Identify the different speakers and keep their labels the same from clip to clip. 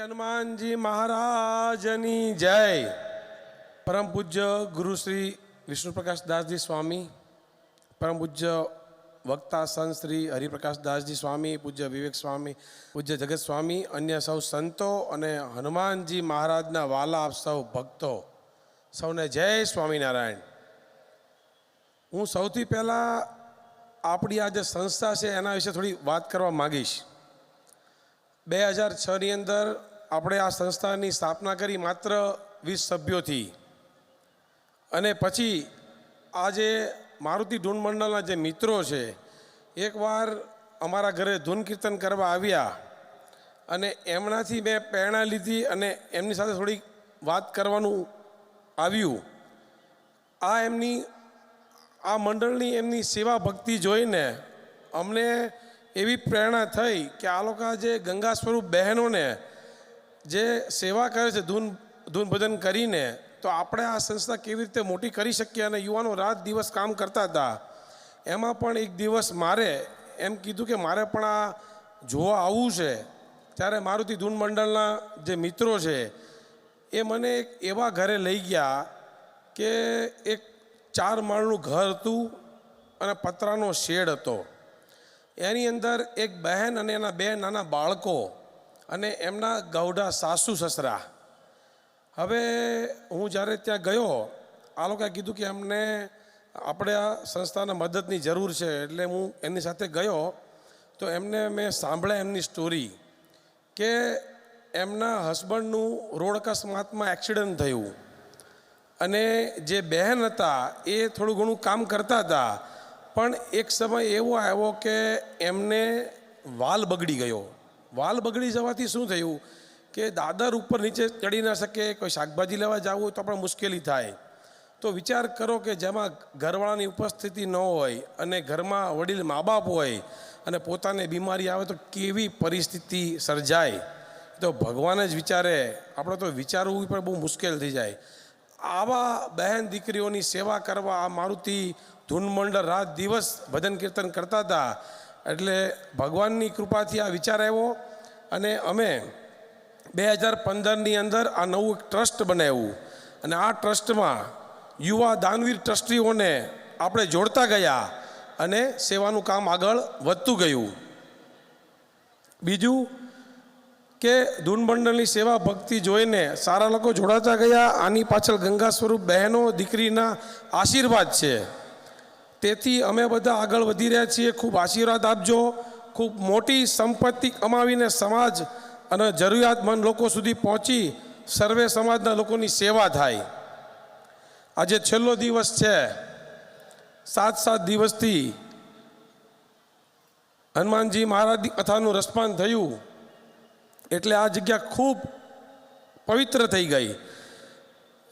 Speaker 1: હનુમાનજી મહારાજની જય પરમ પૂજ્ય ગુરુ શ્રી વિષ્ણુપ્રકાશ દાસજી સ્વામી પરમ પૂજ્ય વક્તા સંત શ્રી હરિપ્રકાશ દાસજી સ્વામી પૂજ્ય વિવેક સ્વામી પૂજ્ય જગત સ્વામી અન્ય સૌ સંતો અને હનુમાનજી મહારાજના વાલા આપ સૌ ભક્તો સૌને જય સ્વામિનારાયણ હું સૌથી પહેલાં આપણી આ જે સંસ્થા છે એના વિશે થોડી વાત કરવા માગીશ. બે હજાર છની અંદર આપણે આ સંસ્થાની સ્થાપના કરી માત્ર વીસ સભ્યોથી. અને પછી આજે મારુતિ ધૂન મંડળના જે મિત્રો છે, એકવાર અમારા ઘરે ધૂન કીર્તન કરવા આવ્યા અને એમનાથી મેં પ્રેરણા લીધી અને એમની સાથે થોડી વાત કરવાનું આવ્યું. આ એમની, આ મંડળની એમની સેવા ભક્તિ જોઈને અમને એવી પ્રેરણા થઈ કે આ લોકો જે ગંગા સ્વરૂપ બહેનોને જે સેવા કરે છે, ધૂન ધૂન ભજન કરીને, તો આપણે આ સંસ્થા કેવી રીતે મોટી કરી શકીએ અને યુવાનો રાત દિવસ કામ કરતા હતા? એમાં પણ એક દિવસ મારે એમ કીધું કે મારે પણ આ જોવા આવવું છે. ત્યારે મારુતિ ધૂન મંડળના જે મિત્રો છે, એ મને એક એવા ઘરે લઈ ગયા કે એક ચાર માળનું ઘર હતું અને પતરાનો શેડ હતો. એની અંદર એક બહેન અને એના બે નાના બાળકો અને એમના ગૌઢા સાસુ સસરા. હવે હું જ્યારે ત્યાં ગયો, આ લોકોએ કીધું કે અમને આપણે આ સંસ્થાના મદદની જરૂર છે, એટલે હું એમની સાથે ગયો. તો એમને મેં સાંભળ્યા એમની સ્ટોરી કે એમના હસબન્ડનું રોડ અકસ્માતમાં એક્સિડન્ટ થયું. અને જે બહેન હતા એ થોડું ઘણું કામ કરતા હતા, પણ એક સમય એવો આવ્યો કે એમને વાલ બગડી ગયો. વાલ બગડી જવાથી શું થયું કે દાદર ઉપર નીચે ચડી ના શકે, કોઈ શાકભાજી લેવા જવું હોય તો પણ મુશ્કેલી થાય. તો વિચાર કરો કે જેમાં ઘરવાળાની ઉપસ્થિતિ ન હોય અને ઘરમાં વડીલ મા બાપ હોય અને પોતાને બીમારી આવે તો કેવી પરિસ્થિતિ સર્જાય? તો ભગવાન જ વિચારે, આપણે તો વિચારવું પણ બહુ મુશ્કેલ થઈ જાય. આવા બહેન દીકરીઓની સેવા કરવા આ મારુતિ ધૂન મંડળ રાત દિવસ ભજન કીર્તન કરતા હતા. એટલે ભગવાનની કૃપાથી આ વિચાર આવ્યો. અને અમે બે હજાર પંદરની અંદર આ નવું એક ટ્રસ્ટ બનાવ્યું. અને આ ટ્રસ્ટમાં યુવા દાનવીર ટ્રસ્ટીઓને આપણે જોડતા ગયા અને સેવાનું કામ આગળ વધતું ગયું. બીજું કે ધૂનમંડળની સેવા ભક્તિ જોઈને સારા લોકો જોડાતા ગયા. આની પાછળ ગંગા સ્વરૂપ બહેનો, દીકરીના આશીર્વાદ છે. તેથી અમે બધા આગળ વધી રહ્યા છીએ. ખૂબ આશીર્વાદ આપજો. ખૂબ મોટી સંપત્તિ કમાવીને સમાજ અને જરૂરિયાતમંદ લોકો સુધી પહોંચી સર્વે સમાજના લોકોની સેવા થાય. આજે છેલ્લો દિવસ છે. સાત સાત દિવસથી હનુમાનજી મહારાજની કથાનું રસપાન થયું. એટલે આ જગ્યા ખૂબ પવિત્ર થઈ ગઈ.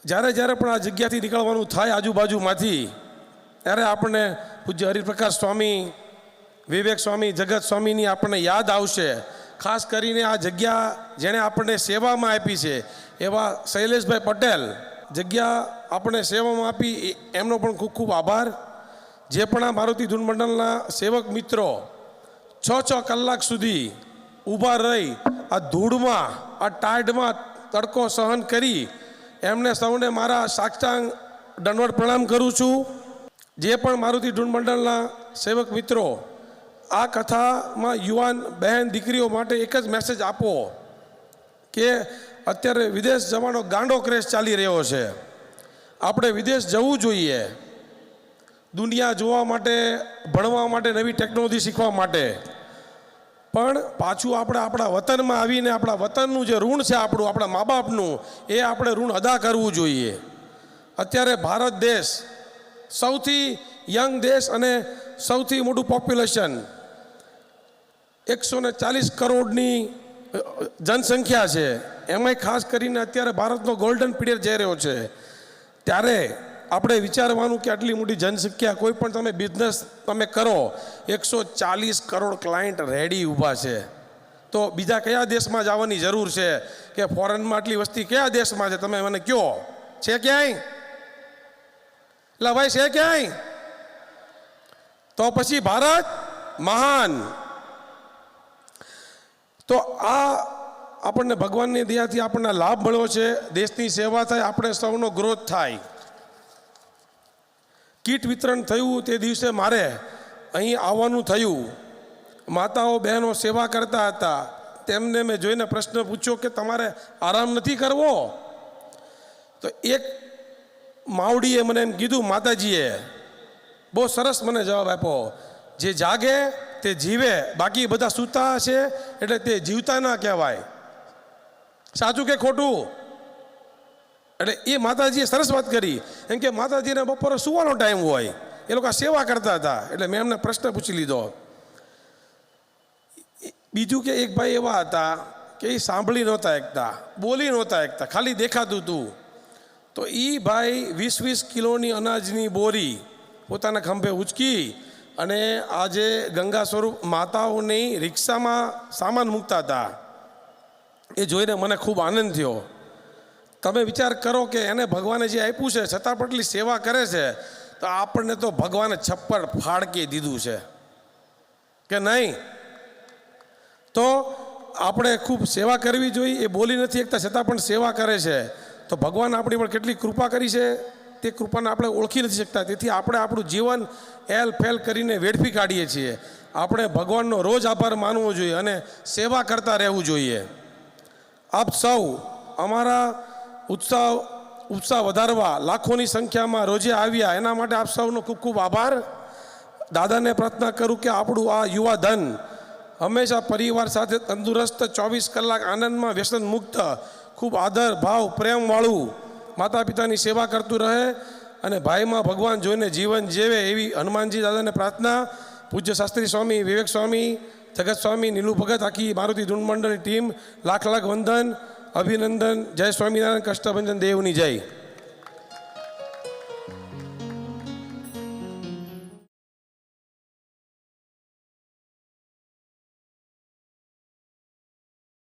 Speaker 1: જ્યારે જ્યારે પણ આ જગ્યાથી નીકળવાનું થાય આજુબાજુમાંથી, ત્યારે આપણને પૂજ્ય હરિપ્રકાશ સ્વામી વિવેક સ્વામી, જગત સ્વામીની આપણને યાદ આવશે. ખાસ કરીને આ જગ્યા જેણે આપણને સેવામાં આપી છે, એવા શૈલેષભાઈ પટેલ. જગ્યા આપણે સેવામાં આપી એમનો પણ ખૂબ ખૂબ આભાર. જે પણ આ મારુતિ ધૂન મંડળના સેવક મિત્રો, છ છ કલાક સુધી ઊભા રહી, આ ધૂળમાં, આ ટાઢમાં તડકો સહન કરી, એમને સૌને મારા સાક્ષાંગ દંડવટ પ્રણામ કરું છું. જે પણ મારુતિ ધૂન મંડળના સેવક મિત્રો આ કથામાં યુવાન બહેન દીકરીઓ માટે એક જ મેસેજ આપો કે અત્યારે વિદેશ જવાનો ગાંડો ક્રેશ ચાલી રહ્યો છે. આપણે વિદેશ જવું જોઈએ. દુનિયા જોવા માટે, ભણવા માટે, નવી ટેકનોલોજી શીખવા માટે. પણ પાછું આપણે આપણા વતનમાં આવીને આપણા વતનનું જે ઋણ છે આપણું, આપણા મા બાપનું એ આપણે ઋણ અદા કરવું જોઈએ. અત્યારે ભારત દેશ સૌથી યંગ દેશ અને સૌથી મોટું પોપ્યુલેશન એકસો ને ચાલીસ કરોડની જનસંખ્યા છે. એમાંય ખાસ કરીને અત્યારે ભારતનો ગોલ્ડન પીરિયડ જઈ રહ્યો છે. ત્યારે આપણે વિચારવાનું કે આટલી મોટી જનસંખ્યા કોઈ પણ તમે બિઝનેસ તમે કરો, એકસો ચાલીસ કરોડ ક્લાયન્ટ રેડી ઊભા છે. તો બીજા કયા દેશમાં જવાની જરૂર છે? કે ફોરેનમાં આટલી વસ્તી કયા દેશમાં છે? તમે મને કહો છે ક્યાંય? એટલે ભાઈ, છે ક્યાંય? તો પછી ભારત મહાન. તો આ આપણને ભગવાનની દયાથી આપણને લાભ મળ્યો છે. દેશની સેવા થાય, આપણે સૌનો ગ્રોથ થાય. કીટ વિતરણ થયું તે દિવસે મારે અહીં આવવાનું થયું. માતાઓ બહેનો સેવા કરતા હતા. તેમને મેં જોઈને પ્રશ્ન પૂછ્યો કે તમારે આરામ નથી કરવો? તો એક માવડીએ મને એમ કીધું, માતાજીએ, બહુ સરસ મને જવાબ આપ્યો. જે જાગે તે જીવે. બાકી બધા સૂતા છે એટલે તે જીવતા ના કહેવાય. સાચું કે ખોટું? એટલે એ માતાજીએ સરસ વાત કરી. એમ કે માતાજીને બપોરે સુવાનો ટાઈમ હોય. એ લોકો સેવા કરતા હતા. એટલે મેં એમને પ્રશ્ન પૂછી લીધો. બીજું કે એક ભાઈ એવા હતા કે એ સાંભળી નહોતા એકતા, બોલી નહોતા એકતા, ખાલી દેખાતું હતું તો એ ભાઈ વીસ વીસ કિલોની અનાજની બોરી પોતાના ખંભે ઉચકી અને આજે ગંગા સ્વરૂપ માતાઓની રિક્ષામાં સામાન મૂકતા હતા, એ જોઈને મને ખૂબ આનંદ થયો. તમે વિચાર કરો કે એને ભગવાને જે આપ્યું છે, છતાં પણ સેવા કરે છે, તો આપણને તો ભગવાને છપ્પર ફાળકી દીધું છે. કે નહીં? તો આપણે ખૂબ સેવા કરવી જોઈએ, એ બોલી નથી એકતા, છતાં પણ સેવા કરે છે. તો ભગવાન આપણી પર કેટલી કૃપા કરી છે? તે કૃપાને આપણે ઓળખી નથી શકતા. તેથી આપણે આપણું જીવન એલ ફેલ કરીને વેડફી કાઢીએ છીએ. આપણે ભગવાનનો રોજ આભાર માનવો જોઈએ અને સેવા કરતા રહેવું જોઈએ. આપ સૌ અમારા ઉત્સાહ ઉત્સાહ વધારવા, લાખોની સંખ્યામાં રોજે આવ્યા, એના માટે આપ સૌનો ખૂબ ખૂબ આભાર. દાદાને પ્રાર્થના કરું કે આપણું આ યુવા ધન હંમેશા પરિવાર સાથે તંદુરસ્ત, ચોવીસ કલાક આનંદમાં વ્યસન મુક્ત, ખૂબ આદર, ભાવ પ્રેમવાળું માતા પિતાની સેવા કરતું રહે અને ભાઈમાં ભગવાન જોઈને જીવન જીવે એવી હનુમાનજી દાદાને પ્રાર્થના. પૂજ્ય શાસ્ત્રી સ્વામી, વિવેક સ્વામી, જગત સ્વામી, નીલુ ભગત, આખી મારુતિ ધૂન મંડળની ટીમ, લાખ લાખ વંદન, અભિનંદન, જય સ્વામિનારાયણ, કષ્ટભંજન, દેવની જય.